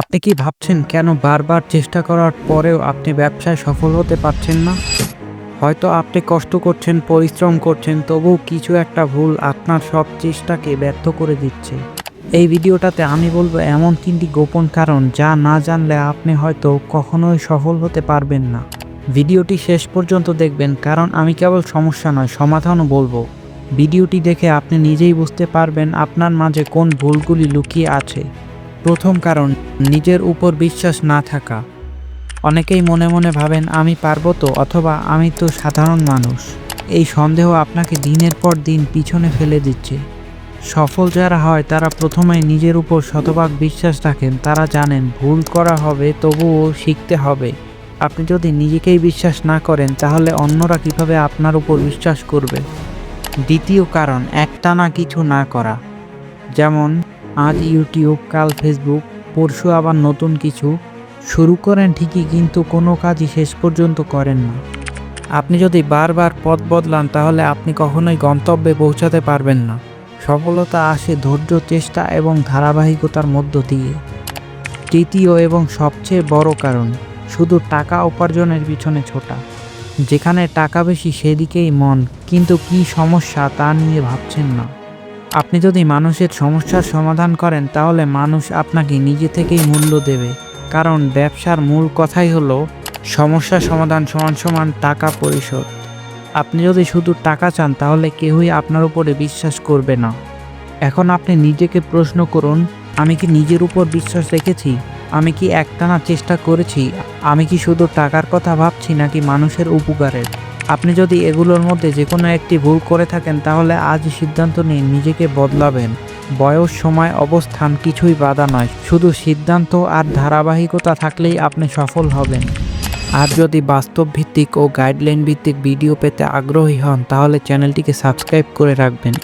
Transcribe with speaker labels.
Speaker 1: আপনি কি ভাবছেন কেন বারবার চেষ্টা করার পরেও আপনি ব্যবসায় সফল হতে পারছেন না? হয়তো আপনি কষ্ট করছেন, পরিশ্রম করছেন, তবুও কিছু একটা ভুল আপনার সব চেষ্টাকে ব্যর্থ করে দিচ্ছে। এই ভিডিওটাতে আমি বলব এমন তিনটি গোপন কারণ যা না জানলে আপনি হয়তো কখনোই সফল হতে পারবেন না। ভিডিওটি শেষ পর্যন্ত দেখবেন, কারণ আমি কেবল সমস্যা নয়, সমাধানও বলব। ভিডিওটি দেখে আপনি নিজেই বুঝতে পারবেন আপনার মাঝে কোন ভুলগুলি লুকিয়ে আছে। প্রথম কারণ, নিজের উপর বিশ্বাস না থাকা। অনেকেই মনে মনে ভাবেন, আমি পারব তো, অথবা আমি তো সাধারণ মানুষ। এই সন্দেহ আপনাকে দিনের পর দিন পিছনে ফেলে দিচ্ছে। সফল যারা হয়, তারা প্রথমে নিজের উপর শতভাগ বিশ্বাস রাখেন। তারা জানেন, ভুল করা হবে, তবুও শিখতে হবে। আপনি যদি নিজেকেই বিশ্বাস না করেন, তাহলে অন্যরা কীভাবে আপনার উপর বিশ্বাস করবে? দ্বিতীয় কারণ, একটানা কিছু না করা। যেমন আজ ইউটিউব কাল ফেসবুক পরশু আবার নতুন কিছু। শুরু করেন ঠিকই, কিন্তু কোনো কাজই শেষ পর্যন্ত করেন না। আপনি যদি বারবার পথ বদলান, তাহলে আপনি কখনোই গন্তব্যে পৌঁছাতে পারবেন না। সফলতা আসে ধৈর্য, চেষ্টা এবং ধারাবাহিকতার মধ্য দিয়ে। তৃতীয় এবং সবচেয়ে বড় কারণ, শুধু টাকা উপার্জনের পিছনে ছোটা। যেখানে টাকা বেশি, সেদিকেই মন। কিন্তু কি সমস্যা তা নিয়ে ভাবছেন না। আপনি যদি মানুষের সমস্যার সমাধান করেন, তাহলে মানুষ আপনাকে নিজে থেকেই মূল্য দেবে। কারণ ব্যবসার মূল কথাই হলো, সমস্যা সমাধান সমান সমান টাকা পরিশোধ। আপনি যদি শুধু টাকা চান, তাহলে কেউই আপনার উপরে বিশ্বাস করবে না। এখন আপনি নিজেকে প্রশ্ন করুন, আমি কি নিজের উপর বিশ্বাস রেখেছি? আমি কি একটানা চেষ্টা করেছি? আমি কি শুধু টাকার কথা ভাবছি, নাকি মানুষের উপকারের? আপনি যদি এগুলোর মধ্যে যে কোনো একটি ভুল করে থাকেন, তাহলে আজ সিদ্ধান্ত নিয়ে নিজেকে বদলাবেন। বয়স, সময়, অবস্থান কিছুই বাধা নয়, শুধু সিদ্ধান্ত আর ধারাবাহিকতা থাকলেই আপনি সফল হবেন। আর যদি বাস্তব ভিত্তিক ও গাইডলাইন ভিত্তিক ভিডিও পেতে আগ্রহী হন, তাহলে চ্যানেলটিকে সাবস্ক্রাইব করে রাখবেন।